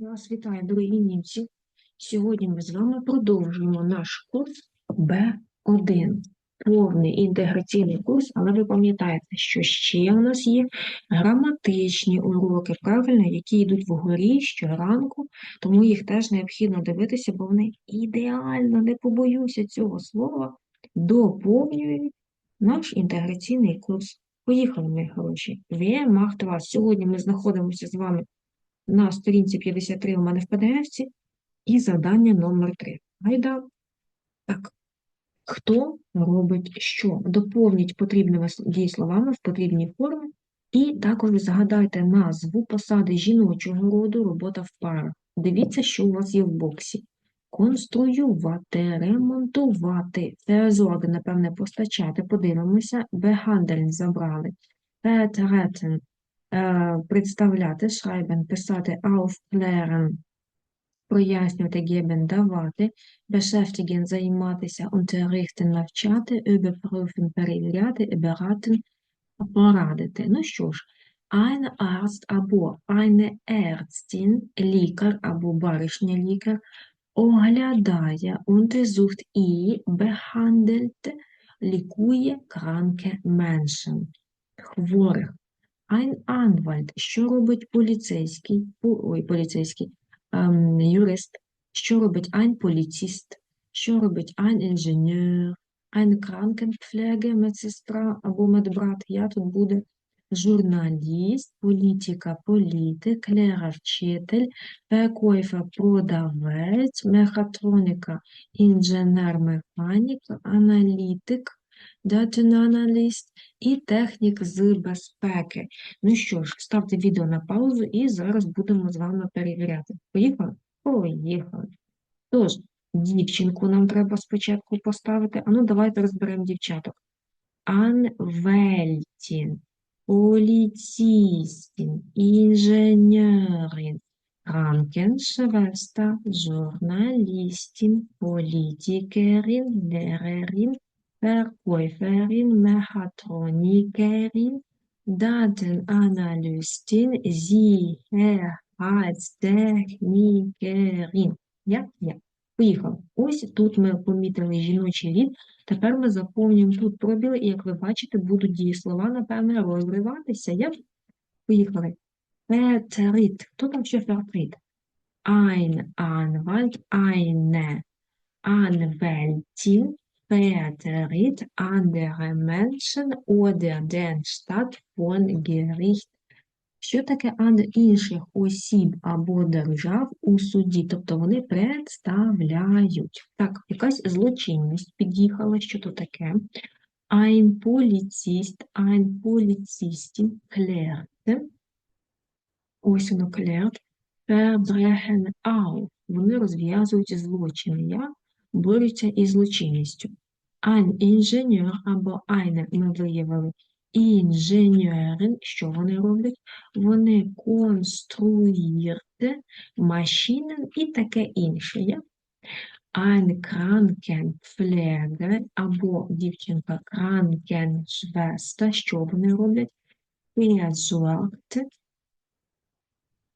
Я вас вітаю, дорогі німці. Сьогодні ми з вами продовжуємо наш курс Б1. Повний інтеграційний курс, але ви пам'ятаєте, що ще у нас є граматичні уроки, правильно, які йдуть вгорі щоранку, тому їх теж необхідно дивитися, бо вони ідеально, не побоюся цього слова, доповнюють наш інтеграційний курс. Поїхали, мої хороші. Macht was. Сьогодні ми знаходимося з вами на сторінці 53 у мене в PDF і завдання номер 3. Гайда. Так. Хто робить що? Доповніть потрібними дієсловами в потрібній формі. І також згадайте назву посади жіночого роду робота в парах. Дивіться, що у вас є в боксі. Конструювати, ремонтувати, versorgen, напевне, постачати, подивимося, behandeln, забрали, е, представляти, schreiben, писати, aufklären, прояснювати, geben, давати, beschäftigen, займатися, unterrichten, навчати, überprüfen, перевіряти, beraten, порадити. Ну що ж, ein Arzt або eine Ärztin, лікар або баришня лікар, оглядає, untersucht і behandelt, лікує kranke Menschen, хворих. Ein Anwalt, що робить поліцейський, ой, поліцейський, ем, юрист, що робить ein Polizist, що робить ein Ingenieur, ein Krankenpflege, медсестра або медбрат, я тут буде журналіст, політика, політик, Lehrer, вчитель, Verkäufer, продавець, мехатроніка, інженер, механік, аналітик, дата-аналіст і технік з безпеки. Ну що ж, ставте відео на паузу і зараз будемо з вами перевіряти. Поїхали? Поїхали. Тож, дівчинку нам треба спочатку поставити. А ну, давайте розберемо дівчаток. Анвельтін, поліцістін, інженерин, Krankenschwester, Journalistin, Politikerin, Lehrerin, Verkäuferin, Mechatronikerin, Datenanalystin, Sicherheitstechnikerin. Я? Я. Поїхали. Ось тут ми помітили жіночий рід. Тепер ми заповнюємо тут пробіли, і, як ви бачите, будуть дієслова, напевне, розриватися. Я? Поїхали. Vertritt. Хто там ще vertritt? Ein Anwalt, eine Anwältin vertritt andere Menschen oder den Staat von Gericht. Що таке ан інших осіб або держав у суді? Тобто вони представляють. Так, якась злочинність під'їхала. Що то таке? Ein Polizist, ein Polizistin klärte. Ось воно klärt. Verbrechen auf. Вони розв'язують злочини. Я борються із злочинністю. Ein Ingenieur або eine ми виявили. Інженерин, що вони роблять? Вони конструїрте, машинен і таке інше. Я? Ein Krankenpfleger або дівчинка Krankenschwester, що вони роблять? Versorgt,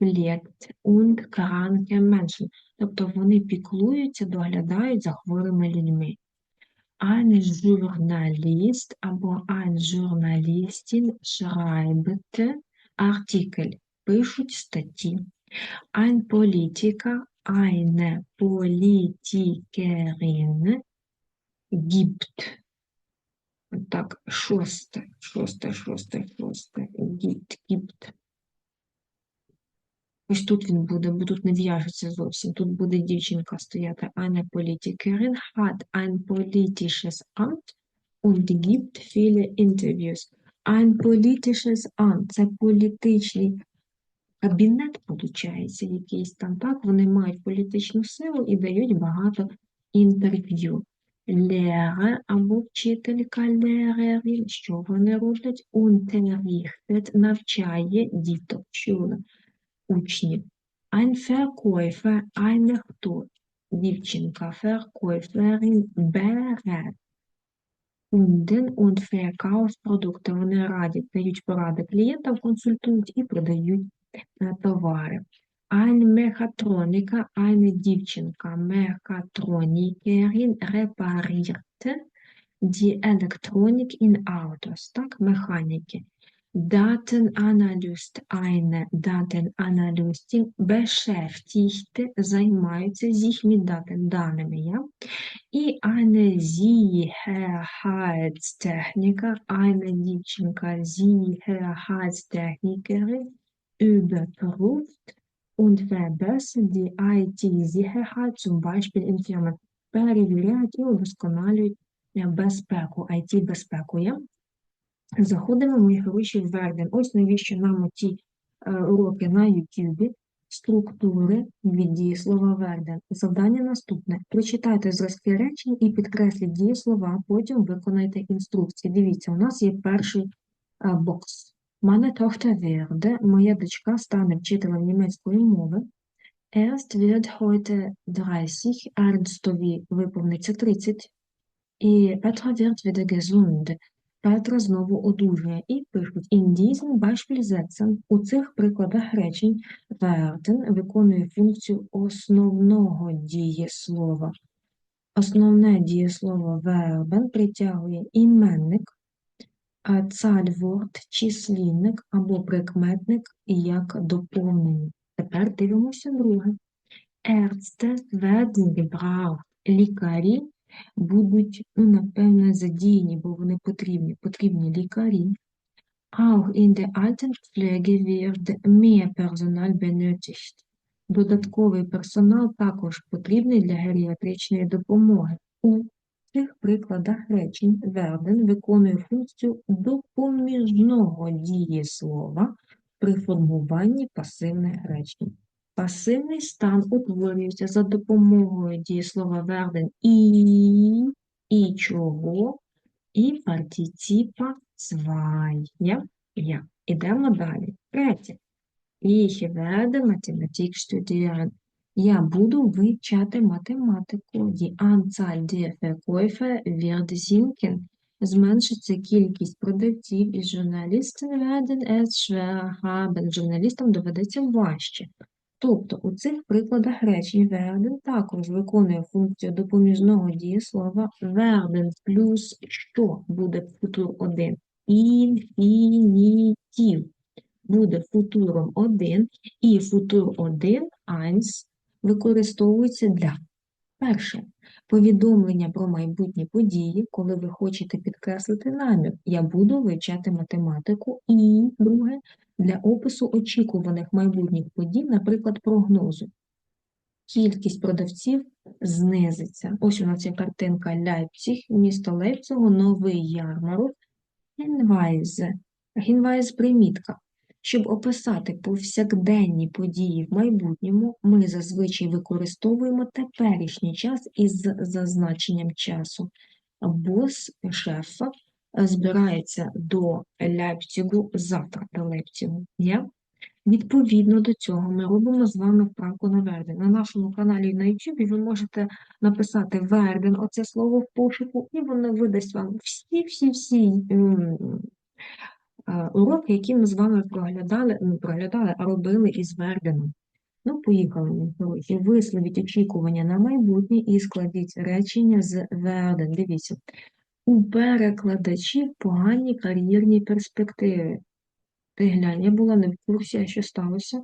pflegt und kranke Menschen. Тобто вони піклуються, доглядають за хворими людьми. Ein Journalist або ein Journalistin schreibt Artikel, пишуть статті. Ein Politiker, eine Politikerin gibt. Так, шосте, шосте, шосте, шосте, gibt, gibt. Ось тут він буде, бо тут не в'яжеться зовсім. Тут буде дівчинка стояти. Eine Politikerin hat ein politisches Amt und gibt viele Interviews. Ein politisches Amt – це політичний кабінет, виходить, якийсь там, так? Вони мають політичну силу і дають багато інтерв'ю. Лера або вчителька Lehrerin, що вони роблять? Unterrichtet, навчає діток. Чули? Учнів. Ein Verkäufer, eine хто? Дівчинка, Verkäuferin бере Kunden und Verkaufsprodukte. Вони радять, дають поради клієнтам, консультують і продають е, товари. Ein Mechatroniker, eine дівчинка, Mechatronikerin reparierte die Elektronik in Autos, так, механіки. Datenanalyst, eine Datenanalystin beschäftigte, займаються sich mit Daten, даними, я. І eine Sicherheitstechniker, eine дівчинка, Sicherheitstechnikerin, überprüft und verbessert die IT-Sicherheit, zum Beispiel in Firmen. Перевіряють і удосконалюють е, безпеку, IT-безпеку. Я. Заходимо, в Верден. Ось навіщо нам ті е, уроки на YouTube. Структури від дієслова Верден. Завдання наступне. Прочитайте зразки речень і підкресліть дієслова, потім виконайте інструкції. Дивіться, у нас є перший е, бокс. Meine Tochter werde, моя дочка стане вчителем німецької мови. Erst wird heute 30, Ernstові виповниться 30. І Petra wird wieder gesund. Петра знову одужує. І пишуть in diesen у цих прикладах речень werden виконує функцію основного дієслова. Основне дієслово werden притягує іменник, а Zahlwort – числівник або прикметник як доповнення. Тепер дивимося друге. Ärzte werden. Лікарі будуть, ну, напевне, задіяні, бо вони потрібні. Потрібні лікарі. Auch in der Altenpflege wird mehr Personal benötigt. Додатковий персонал також потрібний для геріатричної допомоги. У цих прикладах речень werden виконує функцію допоміжного дієслова при формуванні пасивних речень. Пасивний стан утворюється за допомогою дієслова werden і, і чого, і партиципа zwei. Я, я. Ідемо далі. Третє. Ich werde Mathematik studieren. Я буду вивчати математику. Die Anzahl der Verkäufer wird sinken. Зменшиться кількість продавців і журналістів werden es schwer haben. Журналістам доведеться важче. Тобто у цих прикладах речень werden також виконує функцію допоміжного дієслова werden плюс що буде футур 1? Інфінітів буде футуром 1 і футур 1 eins використовується для перше повідомлення про майбутні події, коли ви хочете підкреслити намір. Я буду вивчати математику і друге для опису очікуваних майбутніх подій, наприклад, прогнозу. Кількість продавців знизиться. Ось у нас є картинка Ляйпціг, місто Лейпцигу, новий ярмарок, Гінвайз. Гінвайз примітка. Щоб описати повсякденні події в майбутньому, ми зазвичай використовуємо теперішній час із зазначенням часу. Бос шефа збирається до Ляйпцігу завтра до Лейпцигу. Є? Відповідно до цього ми робимо з вами вправку на Верден. На нашому каналі на YouTube ви можете написати Верден, оце слово в пошуку, і воно видасть вам всі-всі-всі уроки, які ми з вами проглядали, не проглядали, а робили із Верденом. Ну, поїхали. Висловіть очікування на майбутнє і складіть речення з Верден. Дивіться. У перекладачів погані кар'єрні перспективи. Ти глянь, я була не в курсі, а що сталося.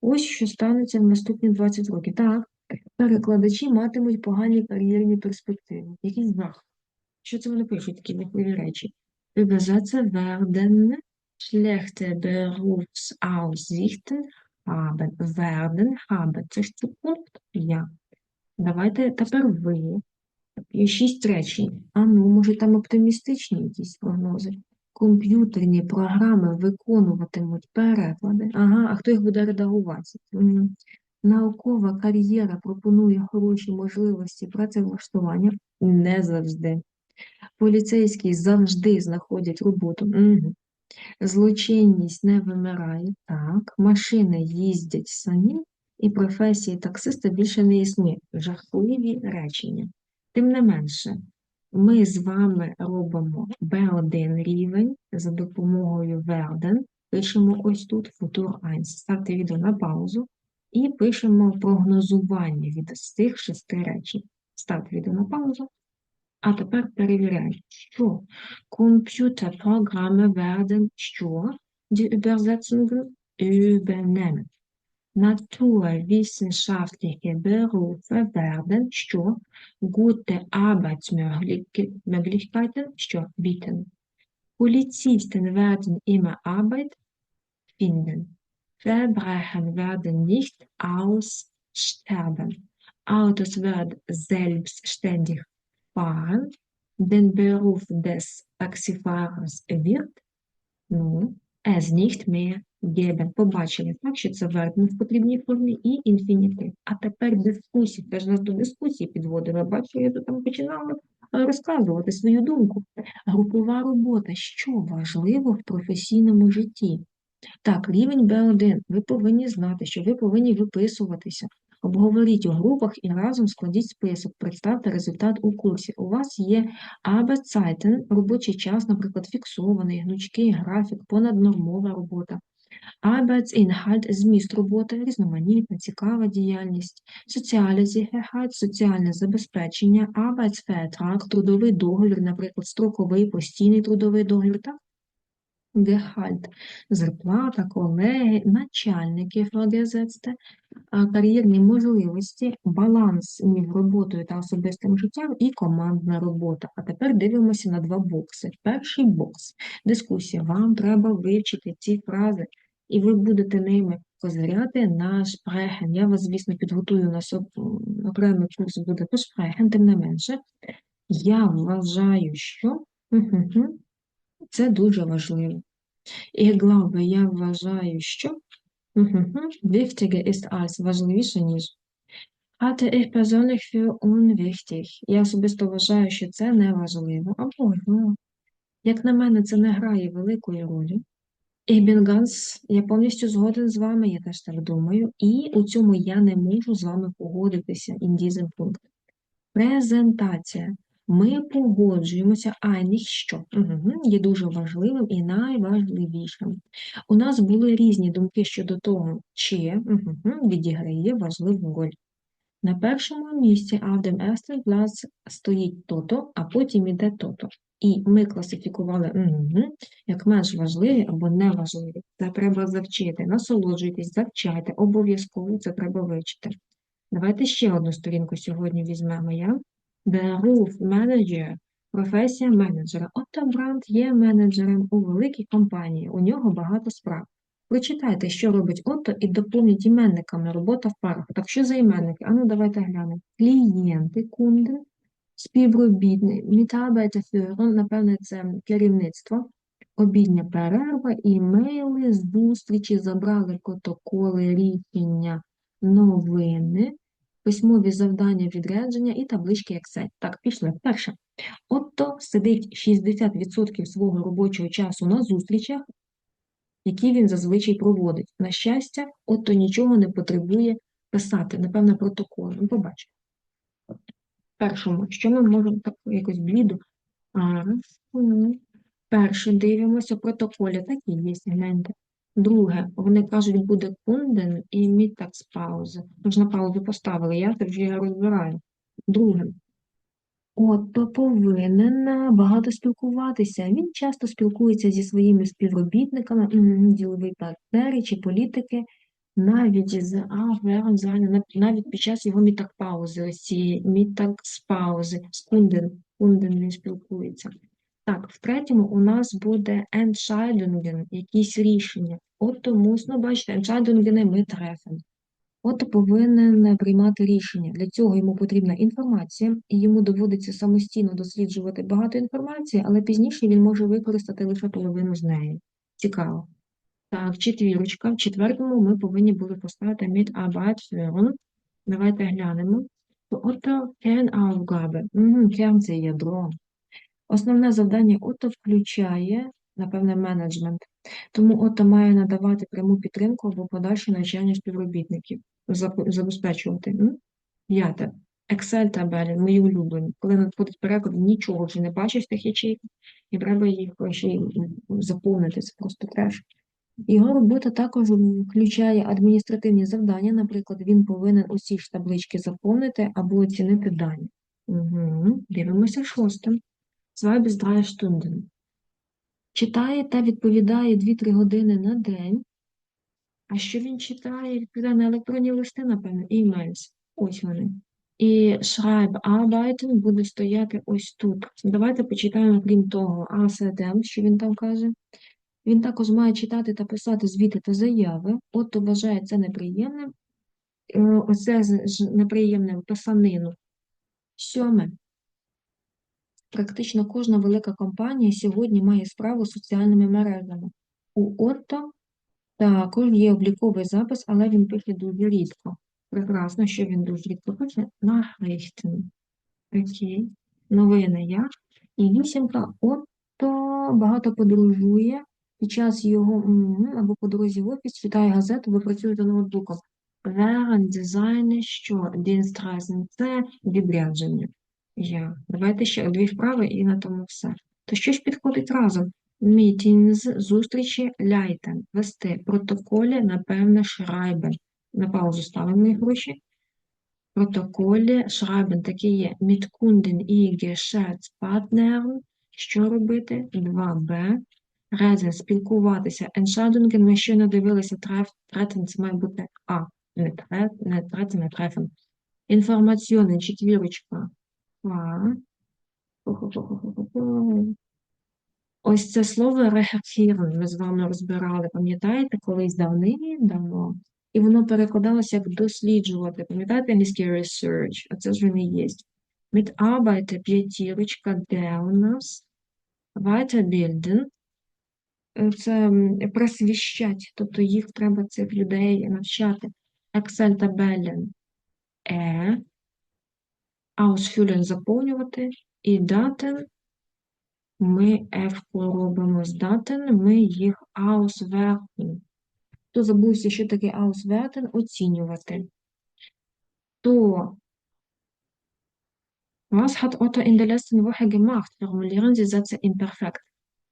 Ось що станеться в наступні 20 років. Так, перекладачі матимуть погані кар'єрні перспективи. Якийсь жах. Що це вони пишуть, такі нехливі речі? Übersetzer werden schlechte Berufsaussichten haben. Werden haben. Це ж це пункт я. Давайте тепер ви. Шість речень. А ну, може, там оптимістичні якісь прогнози. Комп'ютерні програми виконуватимуть переклади. Ага, а хто їх буде редагувати? Наукова кар'єра пропонує хороші можливості працевлаштування не завжди. Поліцейські завжди знаходять роботу. Угу. Злочинність не вимирає. Так, машини їздять самі, і професії таксиста більше не існує. Жахливі речення. Тим не менше, ми з вами робимо B1 рівень за допомогою Верден. Пишемо ось тут Futur 1. Ставте відео на паузу і пишемо прогнозування від цих шести речень. Ставте відео на паузу. А тепер перевіряємо, що комп'ютерпрограми werden що die Übersetzungen übernehmen. Naturwissenschaftliche Berufe werden що gute Arbeitsmöglichkeiten що bieten. Polizisten werden immer Arbeit finden. Verbrechen werden nicht aussterben. Autos werden selbstständig fahren. Den Beruf des Taxifahrers wird ну, es nicht mehr geben. Побачили, так, що це верб в потрібній формі і інфінітив. А тепер дискусії. Теж нас до дискусії підводили. Бачу, я тут там починала розказувати свою думку. Групова робота. Що важливо в професійному житті? Так, рівень Б1. Ви повинні знати, що ви повинні виписуватися. Обговоріть у групах і разом складіть список, представте результат у курсі. У вас є Arbeitszeiten, робочий час, наприклад, фіксований, гнучкий графік, понаднормова робота. Arbeitsinhalt – зміст роботи, різноманітна, цікава діяльність, Soziale соціальне забезпечення, Arbeitsvertrag – трудовий договір, наприклад, строковий, постійний трудовий договір, так? Гехальт, зарплата, колеги, начальники Vorgesetzte, кар'єрні можливості, баланс між роботою та особистим життям і командна робота. А тепер дивимося на два бокси. Перший бокс дискусія. Вам треба вивчити ці фрази, і ви будете ними козиряти на шпрехен. Я вас, звісно, підготую на окремий курс буде по шпрехен, тим не менше. Я вважаю, що це дуже важливо. І glaube, я вважаю, що wichtiger ist als важливіше, ніж. Hatte ich persönlich für unwichtig. Я особисто вважаю, що це не важливо. Або, ну, як на мене, це не грає великої ролі. Ich bin я повністю згоден з вами, я теж так думаю. І у цьому я не можу з вами погодитися in Punkt. Презентація. Ми погоджуємося, einig що угу. є дуже важливим і найважливішим. У нас були різні думки щодо того, чи угу, відіграє важливу роль. На першому місці ersten Platz стоїть тото, а потім іде тото. І ми класифікували угу, як менш важливі або неважливі. Це треба завчити. Насолоджуйтесь, завчайте, обов'язково це треба вивчити. Давайте ще одну сторінку сьогодні візьмемо я. Beruf менеджер, професія менеджера. Отто Бранд є менеджером у великій компанії, у нього багато справ. Прочитайте, що робить Отто, і доповніть іменниками робота в парах. Так що за іменники? Ану, давайте глянемо. Клієнти, кунден, співробітник, Mitarbeiterführer, напевне, це керівництво, обідня перерва, імейли, зустрічі, забрали протоколи, рішення, новини письмові завдання відрядження і таблички Excel. Так, пішли. Перше. Отто сидить 60% свого робочого часу на зустрічах, які він зазвичай проводить. На щастя, отто нічого не потребує писати, напевно, протокол. Ну, побачимо. Першому, що ми можемо так якось бліду? А, Перше дивимося протоколі, такі є, гляньте. Друге, вони кажуть, буде кунден і мітакс-пауза. Ми на паузу поставили, я це вже розбираю. Друге, Отто повинен багато спілкуватися. Він часто спілкується зі своїми співробітниками, ділові партнери чи політики, навіть з а, навіть під час його мітак-паузи, ось цієї мітакс-паузи, з кунден, кунден він спілкується. Так, в третьому у нас буде Entscheidungen, якісь рішення. От тому, ну, бачите, Entscheidungen ми трефен. От повинен приймати рішення. Для цього йому потрібна інформація, і йому доводиться самостійно досліджувати багато інформації, але пізніше він може використати лише половину з неї. Цікаво. Так, четвірочка. В четвертому ми повинні були поставити Mitarbeitführen. Давайте глянемо. От Kernaufgabe. Угу, Kern – це ядро. Основне завдання ОТО включає, напевне, менеджмент, тому ОТО має надавати пряму підтримку або подальше навчання співробітників, забезпечувати. П'яте. Excel табелі, мої улюблені. Коли надходить переклад, нічого вже не бачиш в тих ячейках, і треба їх ще заповнити. Це просто треш. Його робота також включає адміністративні завдання, наприклад, він повинен усі ж таблички заповнити або оцінити дані. Угу. Дивимося шосте. Zwei bis drei Stunden. Читає та відповідає 2-3 години на день. А що він читає? Відповідає на електронні листи, напевно, emails. Ось вони. І Schreibarbeiten буде стояти ось тут. Давайте почитаємо, крім того, ASDM, що він там каже. Він також має читати та писати звіти та заяви. От вважає це неприємним. Е, Оце неприємне писанину. Сьоме. Практично кожна велика компанія сьогодні має справу з соціальними мережами. У Отто також є обліковий запис, але він пише дуже рідко. Прекрасно, що він дуже рідко пише. Nachrichten. Окей. Новини я. І вісімка Отто багато подорожує. Під час його або по дорозі в офіс читає газету, або працює за ноутбуком. Während дизайни, що Dienstreisen – це відрядження. Я. Давайте ще дві вправи і на тому все. То що ж підходить разом? Meetings, зустрічі, ляйтен, вести, протоколі, напевне, шрайбен. На паузу ставимо гроші. Протоколі шрайбен такі є. Kunden і Geschäftspartnern. Що робити? 2b. Резен, спілкуватися. Entscheidungen, ми щойно дивилися, третен, це має бути А. Не трет, не третен, не трефен. Інформаційний, четвірочка. Ось це слово реферірен ми з вами розбирали, пам'ятаєте, колись давним-давно. І воно перекладалося як досліджувати. Пам'ятаєте англійський research? А це ж він є. Mitarbeiter, п'ятірочка, де у нас? Weiterbilden. Це просвіщать, тобто їх треба цих людей навчати. Excel-табелен. Е. Ausfüllen заповнювати. І датен ми F робимо з датен, ми їх auswerten. Хто забувся, що таке auswerten? Оцінювати. То was hat Otto in der letzten Woche gemacht? Formulieren Sie Sätze imperfekt.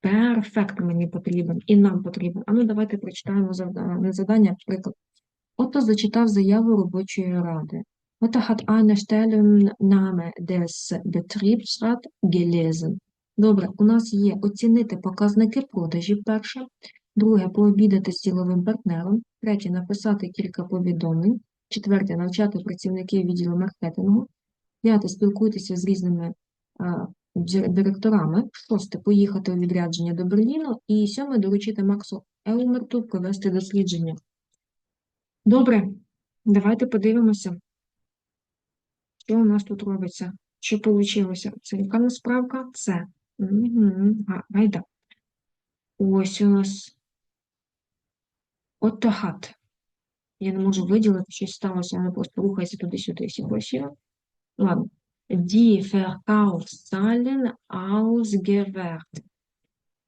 Перфект мені потрібен і нам потрібен. А ну давайте прочитаємо завдання. завдання. Приклад. Отто зачитав заяву робочої ради. Otto hat eine Stellungnahme des Betriebsrat gelesen. Добре, у нас є оцінити показники продажів перше, друге пообідати з діловим партнером, третє написати кілька повідомлень, четверте навчати працівників відділу маркетингу, п'яте спілкуйтеся з різними а, директорами, шосте поїхати у відрядження до Берліну і сьоме доручити Максу Елмерту провести дослідження. Добре, давайте подивимося, що у нас тут робиться. Що вийшло? Це яка у нас справка? Це. Гайда. Ось у нас Отто хат. Я не можу виділити, щось сталося, воно просто рухається туди-сюди, всі. Ладно. Die Verkaufszahlen ausgewertet.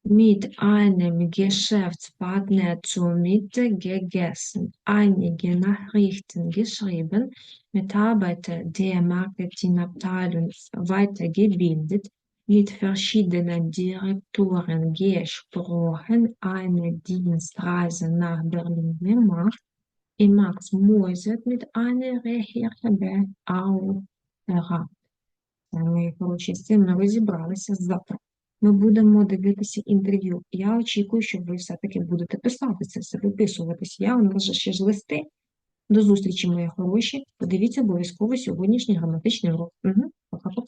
Mit einem Geschäftspartner zur Mitte gegessen, einige Nachrichten geschrieben, Mitarbeiter der Marketingabteilung weitergebildet, mit verschiedenen Direktoren gesprochen, eine Dienstreise nach Berlin gemacht, und Max Moiset mit einer Recherche beauftragt. Ми, коротше, з цим ми розібралися завтра. Ми будемо дивитися інтерв'ю. Я очікую, що ви все-таки будете писати це все, виписуватись. Я у нас ще ж листи. До зустрічі, мої хороші. Подивіться обов'язково сьогоднішній граматичний урок. Угу. Пока-пока.